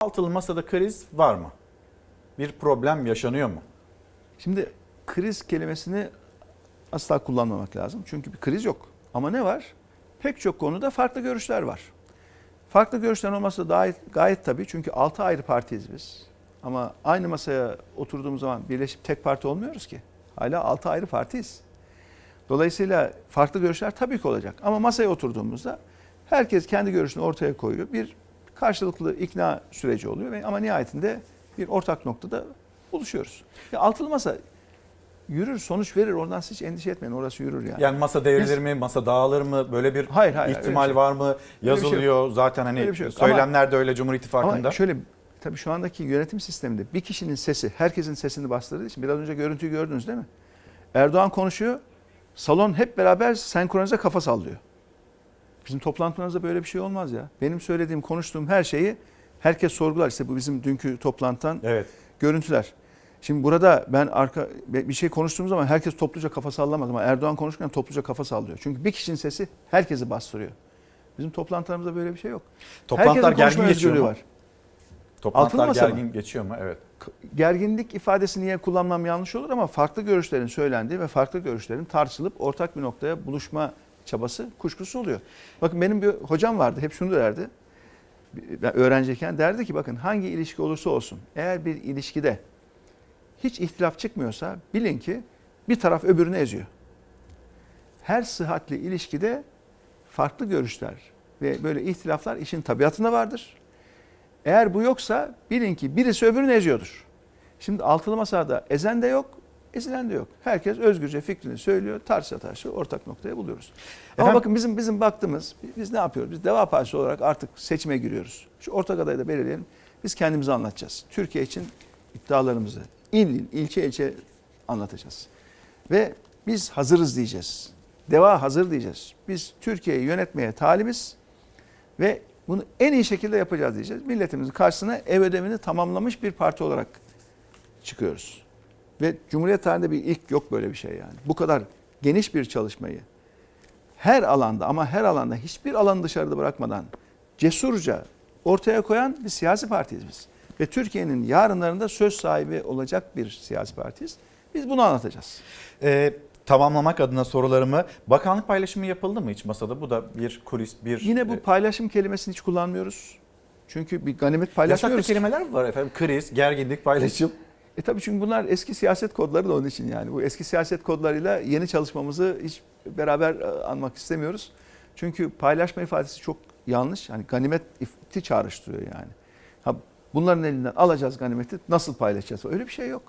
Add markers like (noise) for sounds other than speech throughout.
Altılı masada kriz var mı? Bir problem yaşanıyor mu? Şimdi kriz kelimesini asla kullanmamak lazım. Çünkü bir kriz yok. Ama ne var? Pek çok konuda farklı görüşler var. Farklı görüşlerin olması da gayet, gayet tabii. Çünkü altı ayrı partiyiz biz. Ama aynı masaya oturduğumuz zaman birleşip tek parti olmuyoruz ki. Hala altı ayrı partiyiz. Dolayısıyla farklı görüşler tabii ki olacak. Ama masaya oturduğumuzda herkes kendi görüşünü ortaya koyuyor. Bir karşılıklı ikna süreci oluyor ama nihayetinde bir ortak noktada buluşuyoruz. Ya altılı masa yürür, sonuç verir. Oradan siz hiç endişe etmeyin. Orası yürür yani. Yani masa devrilir Biz- mi, masa dağılır mı? Böyle bir Hayır, hayır, ihtimal şey var mı? Yazılıyor zaten hani Öyle şey söylemler de öyle Cumhur İttifakı'nda. Ama şöyle tabii şu andaki yönetim sisteminde bir kişinin sesi herkesin sesini bastırdığı için biraz önce görüntüyü gördünüz değil mi? Erdoğan konuşuyor. Salon hep beraber senkronize kafa sallıyor. Bizim toplantılarımızda böyle bir şey olmaz ya. Benim söylediğim, konuştuğum her şeyi herkes sorgular. İşte bu bizim dünkü toplantıdan Evet. görüntüler. Şimdi burada ben arka bir şey konuştuğum zaman herkes topluca kafa sallamaz ama Erdoğan konuşurken topluca kafa sallıyor. Çünkü bir kişinin sesi herkesi bastırıyor. Bizim toplantılarımızda böyle bir şey yok. Toplantılar gergin geçiyor mu? var. Toplantılar Altılı masa mı? gergin geçiyor mu? Evet. gerginlik ifadesini niye kullanmam yanlış olur ama farklı görüşlerin söylendiği ve farklı görüşlerin tartışılıp ortak bir noktaya buluşma çabası kuşkusuz oluyor. Bakın benim bir hocam vardı hep şunu derdi. Ben öğrenciyken derdi ki bakın hangi ilişki olursa olsun eğer bir ilişkide hiç ihtilaf çıkmıyorsa bilin ki bir taraf öbürünü eziyor. Her sıhhatli ilişkide farklı görüşler ve böyle ihtilaflar işin tabiatında vardır. Eğer bu yoksa bilin ki birisi öbürünü eziyordur. Şimdi altılı masada ezen de yok, ezilen de yok. Herkes özgürce fikrini söylüyor, tartışa tartışa ortak noktaya buluyoruz. Ama Efendim? bakın bizim bizim baktığımız, biz ne yapıyoruz? Biz Deva Partisi olarak artık seçime giriyoruz. Şu ortak adayı da belirleyelim. Biz kendimizi anlatacağız. Türkiye için iddialarımızı il il, ilçe ilçe anlatacağız. Ve biz hazırız diyeceğiz. Deva hazır diyeceğiz. Biz Türkiye'yi yönetmeye talibiz ve bunu en iyi şekilde yapacağız diyeceğiz. Milletimizin karşısına ev ödevini tamamlamış bir parti olarak çıkıyoruz. Ve Cumhuriyet tarihinde bir ilk yok böyle bir şey yani. Bu kadar geniş bir çalışmayı her alanda ama her alanda hiçbir alanı dışarıda bırakmadan cesurca ortaya koyan bir siyasi partiyiz biz. Ve Türkiye'nin yarınlarında söz sahibi olacak bir siyasi partiyiz. Biz bunu anlatacağız. Ee, tamamlamak adına sorularımı bakanlık paylaşımı yapıldı mı hiç masada? Bu da bir kulis, bir Yine bu e, paylaşım kelimesini hiç kullanmıyoruz. Çünkü bir ganimet yasaklı paylaşmıyoruz. kelimeler mi var efendim? Kriz, gerginlik, paylaşım. E tabii çünkü bunlar eski siyaset kodları da onun için yani. Bu eski siyaset kodlarıyla yeni çalışmamızı hiç beraber e, anmak istemiyoruz. Çünkü paylaşma ifadesi çok yanlış. Hani ganimet ifti çağrıştırıyor yani. Ha, bunların elinden alacağız ganimeti nasıl paylaşacağız? Öyle bir şey yok.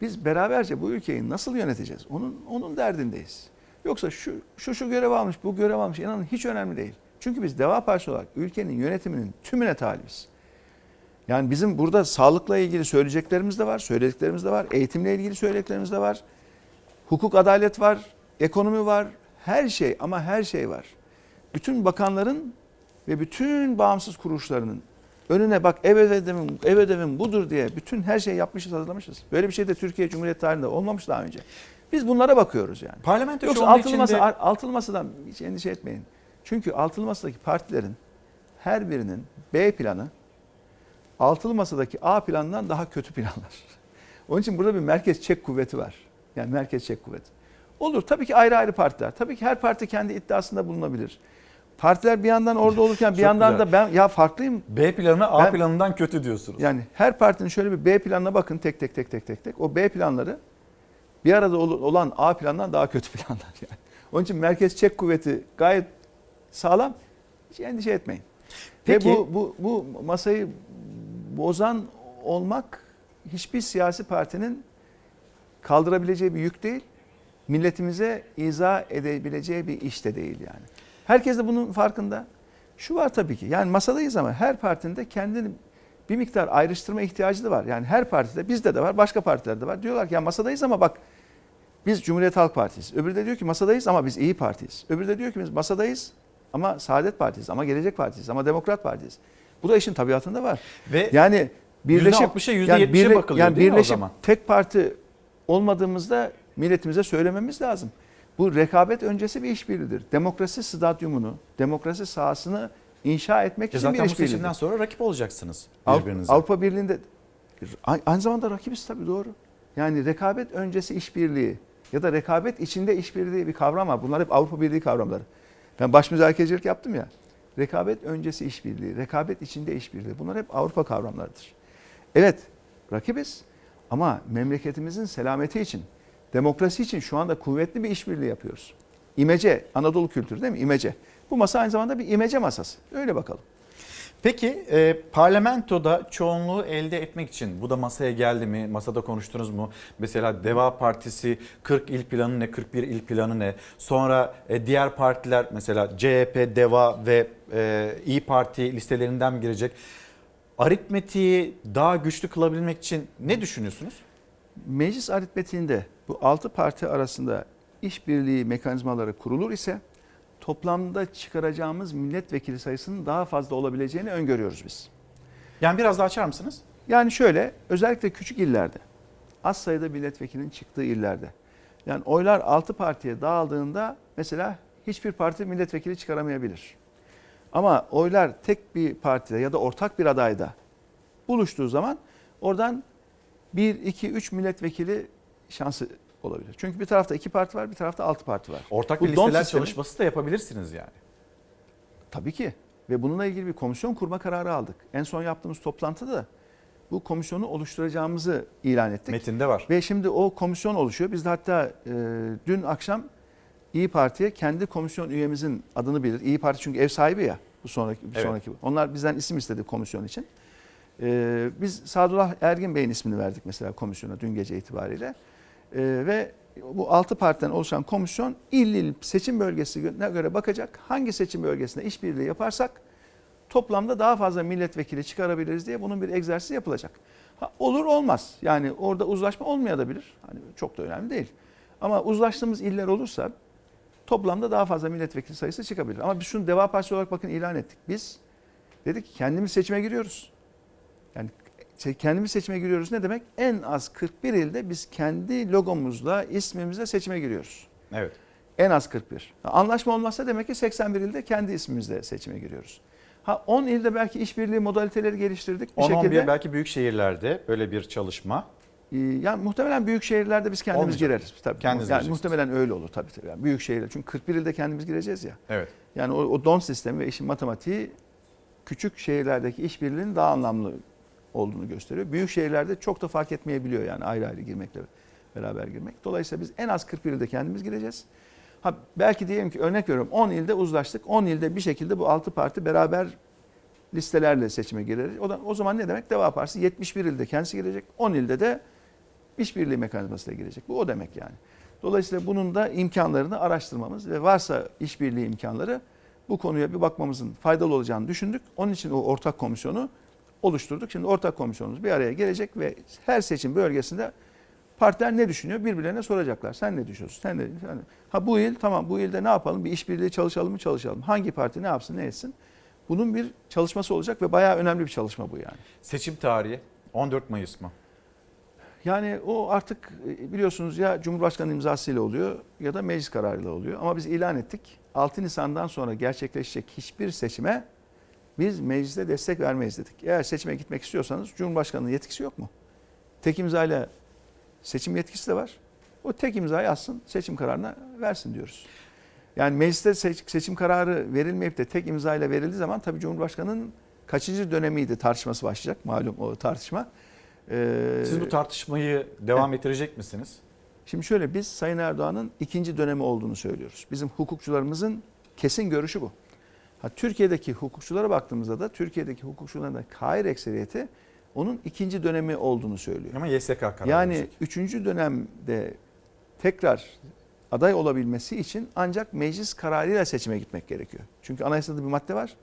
Biz beraberce bu ülkeyi nasıl yöneteceğiz? Onun onun derdindeyiz. Yoksa şu şu şu görev almış, bu görev almış inanın hiç önemli değil. Çünkü biz Deva Partisi olarak ülkenin yönetiminin tümüne talibiz. Yani bizim burada sağlıkla ilgili söyleyeceklerimiz de var, söylediklerimiz de var, eğitimle ilgili söylediklerimiz de var. Hukuk, adalet var, ekonomi var, her şey ama her şey var. Bütün bakanların ve bütün bağımsız kuruluşlarının önüne bak ev ödevim, ev ödevim budur diye bütün her şeyi yapmışız, hazırlamışız. Böyle bir şey de Türkiye Cumhuriyeti tarihinde olmamış daha önce. Biz bunlara bakıyoruz yani. Parlamento Yoksa anda altılı, masa, içinde... altılı masadan hiç endişe etmeyin. Çünkü altılı masadaki partilerin her birinin B planı altılı masadaki A planından daha kötü planlar. (laughs) Onun için burada bir merkez çek kuvveti var. Yani merkez çek kuvveti. Olur tabii ki ayrı ayrı partiler. Tabii ki her parti kendi iddiasında bulunabilir. Partiler bir yandan orada olurken bir yandan güzel. da ben ya farklıyım. B planı A Ben- planından kötü diyorsunuz. Yani her partinin şöyle bir B planına bakın tek tek tek tek tek tek. O B planları bir arada ol- olan A plandan daha kötü (laughs) planlar yani. Onun için merkez çek kuvveti gayet sağlam. Hiç endişe etmeyin. Peki- Ve bu, bu, bu masayı bozan olmak hiçbir siyasi partinin kaldırabileceği bir yük değil. Milletimize izah edebileceği bir iş de değil yani. Herkes de bunun farkında. Şu var tabii ki yani masadayız ama her partinin de kendini bir miktar ayrıştırma ihtiyacı da var. Yani her partide bizde de var başka partilerde de var. Diyorlar ki ya masadayız ama bak biz Cumhuriyet Halk Partisi'yiz. Öbürü de diyor ki masadayız ama biz iyi Partiyiz. Öbürü de diyor ki biz masadayız ama Saadet Partisi'yiz ama Gelecek Partisi'yiz ama Demokrat Partisi'yiz. Bu da işin tabiatında var. Ve Yani birleşip %60'a %70'e bakılıyor yani değil mi o zaman? tek parti olmadığımızda milletimize söylememiz lazım. Bu rekabet öncesi bir işbirliğidir. Demokrasi stadyumunu, demokrasi sahasını inşa etmek Ki için bir zaten bu seçimden sonra rakip olacaksınız birbirinize. Avrupa Birliği'nde aynı zamanda rakibiz tabii doğru. Yani rekabet öncesi işbirliği ya da rekabet içinde işbirliği bir kavram var. Bunlar hep Avrupa Birliği kavramları. Ben baş müzakerecilik yaptım ya. Rekabet öncesi işbirliği, rekabet içinde işbirliği. Bunlar hep Avrupa kavramlarıdır. Evet, rakibiz ama memleketimizin selameti için, demokrasi için şu anda kuvvetli bir işbirliği yapıyoruz. İmece, Anadolu kültürü değil mi? İmece. Bu masa aynı zamanda bir imece masası. Öyle bakalım. Peki e, parlamentoda çoğunluğu elde etmek için bu da masaya geldi mi? Masada konuştunuz mu? Mesela Deva Partisi 40 il planı ne? 41 il planı ne? Sonra e, diğer partiler mesela CHP, Deva ve e, İyi Parti listelerinden mi girecek? Aritmetiği daha güçlü kılabilmek için ne düşünüyorsunuz? Meclis aritmetiğinde bu altı parti arasında işbirliği mekanizmaları kurulur ise toplamda çıkaracağımız milletvekili sayısının daha fazla olabileceğini öngörüyoruz biz. Yani biraz daha açar mısınız? Yani şöyle özellikle küçük illerde az sayıda milletvekilinin çıktığı illerde yani oylar altı partiye dağıldığında mesela hiçbir parti milletvekili çıkaramayabilir. Ama oylar tek bir partide ya da ortak bir adayda buluştuğu zaman oradan 1, 2, 3 milletvekili şansı olabilir. Çünkü bir tarafta iki parti var, bir tarafta altı parti var. Ortak bir listeler sistemi- çalışması da yapabilirsiniz yani. Tabii ki. Ve bununla ilgili bir komisyon kurma kararı aldık. En son yaptığımız toplantıda da bu komisyonu oluşturacağımızı ilan ettik. Metinde var. Ve şimdi o komisyon oluşuyor. Biz de hatta e, dün akşam İyi Parti'ye kendi komisyon üyemizin adını bilir. İyi Parti çünkü ev sahibi ya bu sonraki bir Evet. sonraki. Onlar bizden isim istedi komisyon için. E, biz Sadullah Ergin Bey'in ismini verdik mesela komisyona dün gece itibariyle. E, ve bu altı partiden oluşan komisyon il il seçim bölgesine göre bakacak. Hangi seçim bölgesinde işbirliği yaparsak toplamda daha fazla milletvekili çıkarabiliriz diye bunun bir egzersizi yapılacak. Ha, olur olmaz. Yani orada uzlaşma olmayabilir. Hani çok da önemli değil. Ama uzlaştığımız iller olursa toplamda daha fazla milletvekili sayısı çıkabilir. Ama biz şunu Deva Partisi olarak bakın ilan ettik. Biz dedik ki kendimiz seçime giriyoruz. Yani kendimiz seçime giriyoruz ne demek? En az 41 ilde biz kendi logomuzla, ismimizle seçime giriyoruz. Evet. En az 41. Ha, Anlaşma olmazsa demek ki 81 ilde kendi ismimizle seçime giriyoruz. Ha 10 ilde belki işbirliği modaliteleri geliştirdik bir 10-11 şekilde. belki büyük şehirlerde böyle bir çalışma. Ee, Yani muhtemelen büyük şehirlerde biz kendimiz Olmayacak. gireriz tabii. Kendiniz yani muhtemelen öyle olur tabii tabii. Yani büyük şehirler çünkü 41 ilde kendimiz gireceğiz ya. Evet. Yani o, o don sistemi ve işin matematiği küçük şehirlerdeki işbirliğinin daha anlamlı olduğunu gösteriyor. Büyük şehirlerde çok da fark etmeyebiliyor yani ayrı ayrı girmekle beraber girmek. Dolayısıyla biz en az 41 ilde kendimiz gireceğiz. Ha belki diyelim ki örnek veriyorum 10 ilde uzlaştık. 10 ilde bir şekilde bu 6 parti beraber listelerle seçime girer. O, da, o zaman ne demek? Deva Partisi 71 ilde kendisi girecek. 10 ilde de işbirliği mekanizmasıyla girecek. Bu o demek yani. Dolayısıyla bunun da imkanlarını araştırmamız ve varsa işbirliği imkanları bu konuya bir bakmamızın faydalı olacağını düşündük. Onun için o ortak komisyonu oluşturduk. Şimdi ortak komisyonumuz bir araya gelecek ve her seçim bölgesinde partiler ne düşünüyor birbirlerine soracaklar. Sen ne düşünüyorsun? Sen ne sen- Ha bu il tamam bu ilde ne yapalım? Bir işbirliği çalışalım mı çalışalım? Hangi parti ne yapsın ne etsin? Bunun bir çalışması olacak ve bayağı önemli bir çalışma bu yani. Seçim tarihi 14 Mayıs mı? Yani o artık e, biliyorsunuz ya Cumhurbaşkanı imzasıyla oluyor ya da meclis kararıyla oluyor. Ama biz ilan ettik. 6 Nisan'dan sonra gerçekleşecek hiçbir seçime biz mecliste destek vermeyiz dedik. Eğer seçime gitmek istiyorsanız Cumhurbaşkanı'nın yetkisi yok mu? Tek imzayla seçim yetkisi de var. O tek imzayı atsın, seçim kararına versin diyoruz. Yani mecliste seç- seçim kararı verilmeyip de tek imzayla verildiği zaman tabii Cumhurbaşkanı'nın kaçıncı dönemiydi tartışması başlayacak. Malum o tartışma. Ee, Siz bu tartışmayı devam ettirecek misiniz? Şimdi şöyle biz Sayın Erdoğan'ın ikinci dönemi olduğunu söylüyoruz. Bizim hukukçularımızın kesin görüşü bu. Ha, Türkiye'deki hukukçulara baktığımızda da Türkiye'deki hukukçuların da hayır ekseriyeti onun ikinci dönemi olduğunu söylüyor. Ama YSK kararı Yani verecek. üçüncü dönemde tekrar aday olabilmesi için ancak meclis kararıyla seçime gitmek gerekiyor. Çünkü anayasada bir madde var.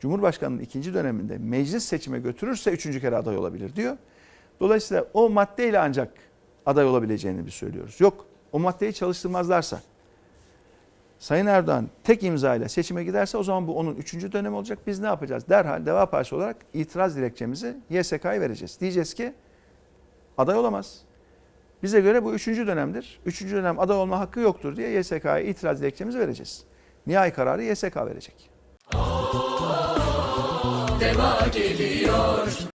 Cumhurbaşkanının ikinci döneminde meclis seçime götürürse üçüncü kere aday olabilir diyor. Dolayısıyla o maddeyle ancak aday olabileceğini biz söylüyoruz. Yok o maddeyi çalıştırmazlarsa Sayın Erdoğan tek imzayla seçime giderse o zaman bu onun üçüncü dönemi olacak. Biz ne yapacağız? Derhal Deva Partisi olarak itiraz dilekçemizi YSK'ya vereceğiz. Diyeceğiz ki aday olamaz. Bize göre bu üçüncü dönemdir. Üçüncü dönem aday olma hakkı yoktur diye YSK'ya itiraz dilekçemizi vereceğiz. Nihai kararı YSK verecek. Deva geliyor